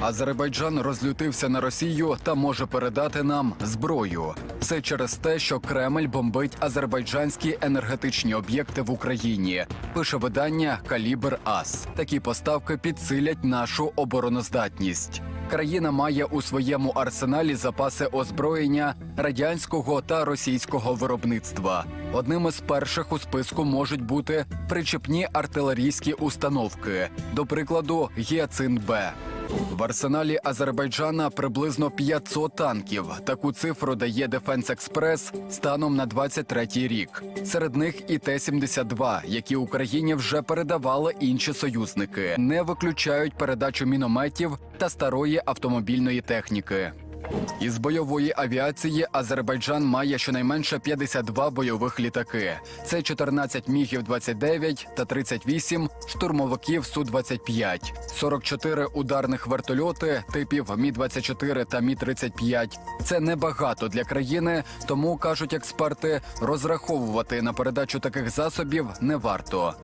Азербайджан розлютився на Росію та може передати нам зброю. Все через те, що Кремль бомбить азербайджанські енергетичні об'єкти в Україні. Пише видання Калібр Ас. Такі поставки підсилять нашу обороноздатність. Країна має у своєму арсеналі запаси озброєння радянського та російського виробництва. Одним із перших у списку можуть бути причепні артилерійські установки, до прикладу, Гіацин Б. В арсеналі Азербайджана приблизно 500 танків. Таку цифру дає Дефенс Експрес станом на 23-й рік. Серед них і Т-72, які Україні вже передавали інші союзники, не виключають передачу мінометів та старої автомобільної техніки. Із бойової авіації Азербайджан має щонайменше 52 бойових літаки. Це 14 мігів 29 та 38 штурмовиків Су-25, 44 ударних вертольоти типів Мі-24 та Мі-35. Це небагато для країни, тому кажуть експерти, розраховувати на передачу таких засобів не варто.